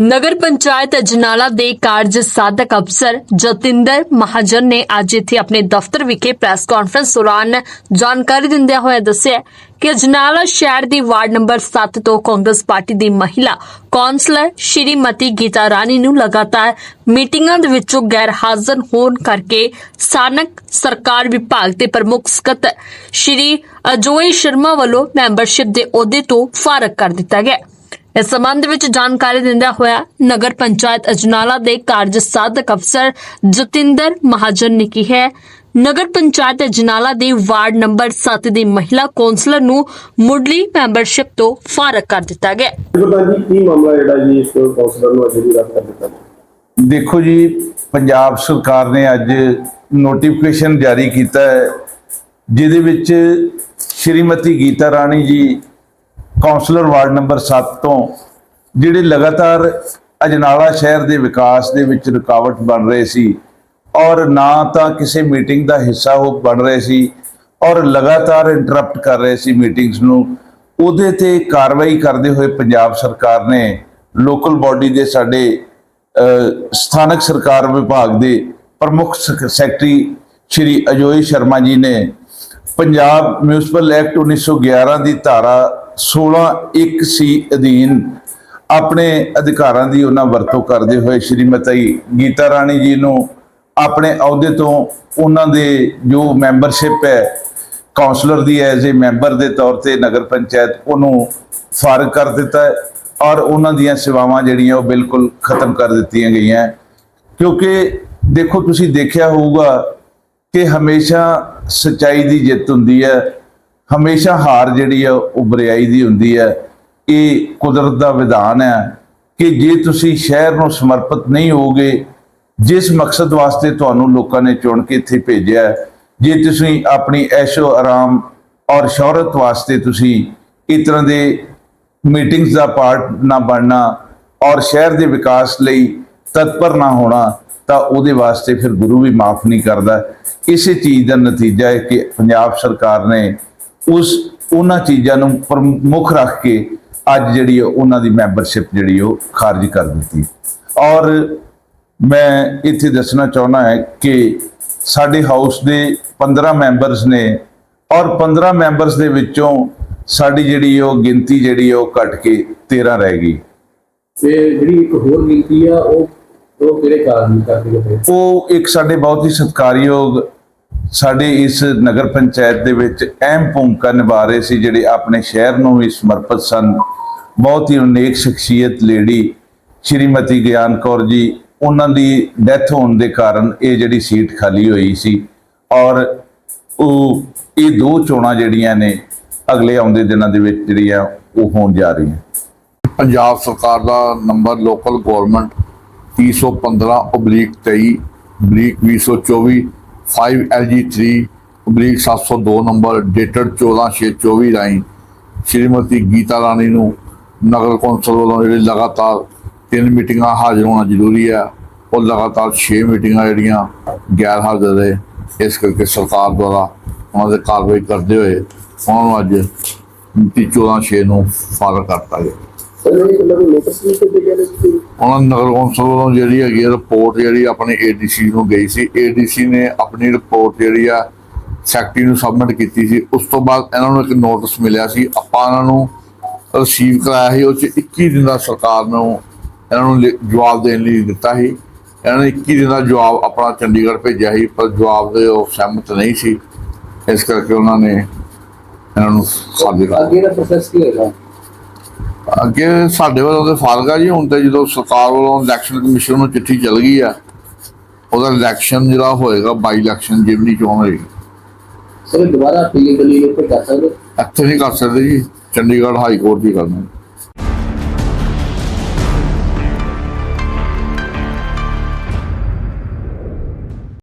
ਨਗਰ ਪੰਚਾਇਤ ਅਜਨਾਲਾ ਦੇ ਕਾਰਜ ਸਾਧਕ ਅਫਸਰ ਜਤਿੰਦਰ ਮਹਾਜਨ ਨੇ ਅੱਜ ਇੱਥੇ ਆਪਣੇ ਦਫ਼ਤਰ ਵਿਖੇ ਪ੍ਰੈਸ ਕਾਨਫਰੰਸ ਦੌਰਾਨ ਜਾਣਕਾਰੀ ਦਿੰਦਿਆਂ ਹੋਇਆ ਦੱਸਿਆ ਕਿ ਅਜਨਾਲਾ ਸ਼ਹਿਰ ਦੀ ਵਾਰਡ ਨੰਬਰ 7 ਤੋਂ ਕਾਂਗਰਸ ਪਾਰਟੀ ਦੀ ਮਹਿਲਾ ਕੌਂਸਲਰ ਸ਼੍ਰੀਮਤੀ ਗੀਤਾ ਰਾਣੀ ਨੂੰ ਲਗਾਤਾਰ ਮੀਟਿੰਗਾਂ ਦੇ ਵਿੱਚੋਂ ਗੈਰ ਹਾਜ਼ਰ ਹੋਣ ਕਰਕੇ ਸਥਾਨਕ ਸਰਕਾਰ ਵਿਭਾਗ ਦੇ ਪ੍ਰਮੁੱਖ ਸਕੱਤਰ ਸ਼੍ਰੀ ਅਜੋਏ ਸ਼ਰਮਾ ਵੱਲੋਂ ਮੈਂਬਰਸ਼ਿਪ ਦੇ ਅਹੁਦੇ ਤੋਂ ਫਾਰਗ ਕਰ ਦਿੱਤਾ ਗਿਆ। ਇਸ ਸੰਬੰਧ ਵਿੱਚ ਜਾਣਕਾਰੀ ਦਿੰਦਿਆਂ ਹੋਇਆ ਨਗਰ ਪੰਚਾਇਤ ਅਜਨਾਲਾ ਦੇ ਕਾਰਜ ਸਾਧਕ ਅਫਸਰ ਜਤਿੰਦਰ ਮਹਾਜਨ ਨੇ ਕਿਹਾ ਹੈ, ਨਗਰ ਪੰਚਾਇਤ ਅਜਨਾਲਾ ਦੀ ਵਾਰਡ ਨੰਬਰ 7 ਦੀ ਮਹਿਲਾ ਕੌਂਸਲਰ ਨੂੰ ਮੁੱਢਲੀ ਮੈਂਬਰਸ਼ਿਪ ਤੋਂ ਫਾਰਗ ਕਰ ਦਿੱਤਾ ਗਿਆ। ਪਤਾ ਜੀ ਕੀ ਮਾਮਲਾ ਜਿਹੜਾ ਜੀ ਇਸ ਕਾਉਂਸਲਰ ਨੂੰ ਅੱਜ ਦੀ ਰੱਦ ਕਰ ਦਿੱਤਾ? ਦੇਖੋ ਜੀ ਪੰਜਾਬ ਸਰਕਾਰ ਨੇ ਅੱਜ ਨੋਟੀਫਿਕੇਸ਼ਨ ਜਾਰੀ ਕੀਤਾ ਹੈ ਜਿਹਦੇ ਵਿੱਚ Shrimati Gita Rani ji councillor ward number 7 ਤੋਂ, ਜਿਹੜੇ ਲਗਾਤਾਰ ਅਜਨਾਲਾ ਸ਼ਹਿਰ ਦੇ ਵਿਕਾਸ ਦੇ ਵਿੱਚ ਰੁਕਾਵਟ ਬਣ ਰਹੇ ਸੀ ਔਰ ਨਾ ਤਾਂ ਕਿਸੇ ਮੀਟਿੰਗ ਦਾ ਹਿੱਸਾ ਉਹ ਬਣ ਰਹੇ ਸੀ ਔਰ ਲਗਾਤਾਰ ਇੰਟਰਰਪਟ ਕਰ ਰਹੇ ਸੀ ਮੀਟਿੰਗਸ ਨੂੰ, ਉਹਦੇ ਤੇ ਕਾਰਵਾਈ ਕਰਦੇ ਹੋਏ ਪੰਜਾਬ ਸਰਕਾਰ ਨੇ ਲੋਕਲ ਬਾਡੀ ਦੇ ਸਾਡੇ ਸਥਾਨਕ ਸਰਕਾਰ ਵਿਭਾਗ ਦੇ ਪ੍ਰਮੁੱਖ ਸੈਕਟਰੀ ਸ਼੍ਰੀ ਅਜੋਏ ਸ਼ਰਮਾ ਜੀ ਨੇ ਪੰਜਾਬ ਮਿਊਨਿਸਪਲ ਐਕਟ 1911 ਦੀ ਧਾਰਾ 16 1 ਸੀ ਅਧੀਨ ਆਪਣੇ ਅਧਿਕਾਰਾਂ ਦੀ ਉਹਨਾਂ ਵਰਤੋਂ ਕਰਦੇ ਹੋਏ ਸ਼੍ਰੀਮਤੀ ਗੀਤਾ ਰਾਣੀ ਜੀ ਨੂੰ ਆਪਣੇ ਅਹੁਦੇ ਤੋਂ ਉਹਨਾਂ ਦੇ ਜੋ ਮੈਂਬਰਸ਼ਿਪ ਹੈ ਕਾਉਂਸਲਰ ਦੀ ਐਜ਼ ਅ ਮੈਂਬਰ ਦੇ ਤੌਰ ਤੇ ਨਗਰ ਪੰਚਾਇਤ ਉਹਨੂੰ ਫਾਰਗ ਕਰ ਦਿੱਤਾ ਹੈ ਔਰ ਉਹਨਾਂ ਦੀਆਂ ਸੇਵਾਵਾਂ ਜਿਹੜੀਆਂ ਉਹ ਬਿਲਕੁਲ ਖਤਮ ਕਰ ਦਿੱਤੀਆਂ ਗਈਆਂ ਕਿਉਂਕਿ ਦੇਖੋ ਤੁਸੀਂ ਦੇਖਿਆ ਹੋਊਗਾ ਕਿ ਹਮੇਸ਼ਾ ਸਚਾਈ ਦੀ ਜਿੱਤ ਹੁੰਦੀ ਹੈ ਹਮੇਸ਼ਾ ਹਾਰ ਜਿਹੜੀ ਆ, ਉਹ ਬੁਰਾਈ ਦੀ ਹੁੰਦੀ ਹੈ ਇਹ ਕੁਦਰਤ ਦਾ ਵਿਧਾਨ ਹੈ ਕਿ ਜੇ ਤੁਸੀਂ ਸ਼ਹਿਰ ਨੂੰ ਸਮਰਪਿਤ ਨਹੀਂ ਹੋਗੇ ਜਿਸ ਮਕਸਦ ਵਾਸਤੇ ਤੁਹਾਨੂੰ ਲੋਕਾਂ ਨੇ ਚੁਣ ਕੇ ਇੱਥੇ ਭੇਜਿਆ, ਜੇ ਤੁਸੀਂ ਆਪਣੀ ਐਸ਼ੋ ਆਰਾਮ ਔਰ ਸ਼ੌਹਰਤ ਵਾਸਤੇ ਤੁਸੀਂ ਇਸ ਤਰ੍ਹਾਂ ਦੇ ਮੀਟਿੰਗਸ ਦਾ ਪਾਰਟ ਨਾ ਬਣਨਾ ਔਰ ਸ਼ਹਿਰ ਦੇ ਵਿਕਾਸ ਲਈ ਤਤਪਰ ਨਾ ਹੋਣਾ, ਤਾਂ ਉਹਦੇ ਵਾਸਤੇ ਫਿਰ ਗੁਰੂ ਵੀ ਮਾਫ ਨਹੀਂ ਕਰਦਾ। ਇਸੇ ਚੀਜ਼ ਦਾ ਨਤੀਜਾ ਹੈ ਕਿ ਪੰਜਾਬ ਸਰਕਾਰ ਨੇ ਉਸ ਉਹਨਾਂ ਚੀਜ਼ਾਂ ਨੂੰ ਪ੍ਰਮੁੱਖ ਰੱਖ ਕੇ ਅੱਜ ਜਿਹੜੀ ਉਹਨਾਂ ਦੀ ਮੈਂਬਰਸ਼ਿਪ ਜਿਹੜੀ ਉਹ ਖਾਰਜ ਕਰ ਦਿੱਤੀ। ਔਰ ਮੈਂ ਇੱਥੇ ਦੱਸਣਾ ਚਾਹੁੰਦਾ ਹੈ ਕਿ ਸਾਡੇ ਹਾਊਸ ਦੇ 15 ਮੈਂਬਰਸ ਨੇ ਔਰ 15 ਮੈਂਬਰਸ ਦੇ ਵਿੱਚੋਂ ਸਾਡੀ ਜਿਹੜੀ ਉਹ ਗਿਣਤੀ ਜਿਹੜੀ ਉਹ ਘਟ ਕੇ 13 ਰਹਿ ਗਈ। ਤੇ ਜਿਹੜੀ ਇੱਕ ਹੋਰ ਨੀਤੀ ਆ ਉਹ ਉਹ ਕਿਹੜੇ ਕਾਰਨ ਕਰਕੇ ਉਹ ਇੱਕ ਸਾਡੇ ਬਹੁਤ ਹੀ ਸਤਿਕਾਰਯੋਗ ਸਾਡੇ ਇਸ ਨਗਰ ਪੰਚਾਇਤ ਦੇ ਵਿੱਚ ਅਹਿਮ ਭੂਮਿਕਾ ਨਿਭਾ ਰਹੇ ਸੀ ਜਿਹੜੇ ਆਪਣੇ ਸ਼ਹਿਰ ਨੂੰ ਵੀ ਸਮਰਪਿਤ ਸਨ। ਬਹੁਤ ਹੀ ਅਨੇਕ ਸ਼ਖਸੀਅਤ ਲੇਡੀ ਸ਼੍ਰੀਮਤੀ ਗਿਆਨ ਕੌਰ ਜੀ, ਉਹਨਾਂ ਦੀ ਡੈਥ ਹੋਣ ਦੇ ਕਾਰਨ ਇਹ ਜਿਹੜੀ ਸੀਟ ਖਾਲੀ ਹੋਈ ਸੀ ਔਰ ਉਹ ਇਹ ਦੋ ਚੋਣਾਂ ਜਿਹੜੀਆਂ ਨੇ ਅਗਲੇ ਆਉਂਦੇ ਦਿਨਾਂ ਦੇ ਵਿੱਚ ਜਿਹੜੀ ਆ ਉਹ ਹੋਣ ਜਾ ਰਹੀਆਂ। ਪੰਜਾਬ ਸਰਕਾਰ ਦਾ ਨੰਬਰ ਲੋਕਲ ਗਵਰਨਮੈਂਟ 315/23/2024 5LG3 ਉਬਲੀਕ 702 ਨੰਬਰ ਡੇਟਡ 14624 ਰਾਈ ਸ਼੍ਰੀਮਤੀ ਗੀਤਾ ਰਾਣੀ ਨੂੰ ਨਗਰ ਕੌਂਸਲ ਵੱਲੋਂ ਜਿਹੜੀ ਲਗਾਤਾਰ ਤਿੰਨ ਮੀਟਿੰਗਾਂ ਹਾਜ਼ਰ ਹੋਣਾ ਜ਼ਰੂਰੀ ਹੈ, ਉਹ ਲਗਾਤਾਰ 6 ਮੀਟਿੰਗਾਂ ਜਿਹੜੀਆਂ ਗੈਰ ਹਾਜ਼ਰ ਰਹੇ, ਇਸ ਕਰਕੇ ਸਰਕਾਰ ਦੁਆਰਾ ਉਹਨਾਂ ਦੇ ਕਾਰਵਾਈ ਕਰਦੇ ਹੋਏ ਉਹਨਾਂ ਨੂੰ ਅੱਜ 14 6 ਨੂੰ ਫਾਰਗ ਕਰਤਾ ਗਿਆ। ਸਰ ਇਹ ਨੋਟਿਸ ਵੀ ਜੀ ਉਹਨਾਂ ਨਗਰ ਕੌਂਸਲ ਵੱਲੋਂ ਜਿਹੜੀ ਹੈਗੀ ਰਿਪੋਰਟ ਜਿਹੜੀ ਆਪਣੀ ਏਡੀਸੀ ਨੂੰ ਗਈ ਸੀ ਏਡੀਸੀ ਨੇ ਆਪਣੀ ਰਿਪੋਰਟ ਜਿਹੜੀ ਆ ਸੈਕਟਰੀ ਨੂੰ ਸਬਮਿਟ ਕੀਤੀ ਸੀ। ਉਸ ਤੋਂ ਬਾਅਦ ਇਹਨਾਂ ਨੂੰ ਇੱਕ ਨੋਟਿਸ ਮਿਲਿਆ ਸੀ। ਆਪਾਂ ਇਹਨਾਂ ਨੂੰ ਰਿਸੀਵ ਕਰਾਇਆ ਸੀ। ਉਹ ਚ 21 ਦਿਨ ਦਾ ਸਰਕਾਰ ਨੂੰ ਇਹਨਾਂ ਨੂੰ ਜਵਾਬ ਦੇਣ ਲਈ ਦਿੱਤਾ ਸੀ। ਇਹਨਾਂ ਨੇ 21 ਦਿਨ ਦਾ ਜਵਾਬ ਆਪਣਾ ਚੰਡੀਗੜ੍ਹ ਭੇਜਿਆ ਸੀ ਪਰ ਜਵਾਬ ਦੇ ਉਹ ਸਹਿਮਤ ਨਹੀਂ ਸੀ। ਇਸ ਕਰਕੇ ਉਹਨਾਂ ਨੇ ਇਹਨਾਂ ਨੂੰ ਖਾਲੀ ਕਰ ਅੱਗੇ ਦਾ ਪ੍ਰੋਸੈਸ ਕੀ ਹੋਏਗਾ? ਅੱਗੇ ਸਾਡੇ ਵੱਲੋਂ ਤੇ ਫਾਰਗਾ ਜੀ ਹੁਣ ਤੇ ਜਦੋਂ ਸਰਕਾਰ ਵੱਲੋਂ ਇਲੈਕਸ਼ਨ ਕਮਿਸ਼ਨ ਨੂੰ ਚਿੱਠੀ ਚਲ ਗਈ ਆ ਉਹਦਾ ਇਲੈਕਸ਼ਨ ਜਿਹੜਾ ਹੋਏਗਾ ਬਾਈ ਇਲੈਕਸ਼ਨ ਜਿਮਨੀ ਚੋਣ ਹੋਏਗੀ। ਸਰ ਦੁਬਾਰਾ ਅਪੀਲ ਦੇ ਲਈ ਉੱਤੇ ਕਰ ਸਕਦੇ? ਇੱਥੇ ਨਹੀਂ ਕਰ ਸਕਦੇ ਜੀ ਚੰਡੀਗੜ੍ਹ ਹਾਈ ਕੋਰਟ ਹੀ ਕਰਨਾ